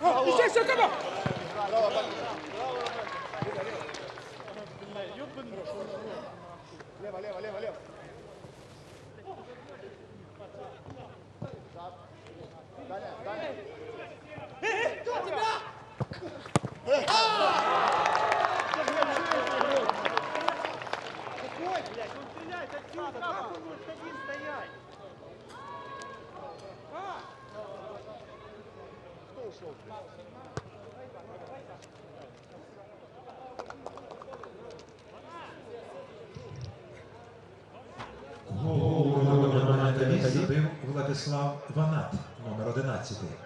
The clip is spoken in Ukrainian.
Bravo! Ще, ще, Каба! Браво, пані! Лева, лева, лева, лева. Даня, Даня. Кто тебя? Какой, блядь, он стреляет отсюда, как он может один стоять? Владислав Ванат, номер 11.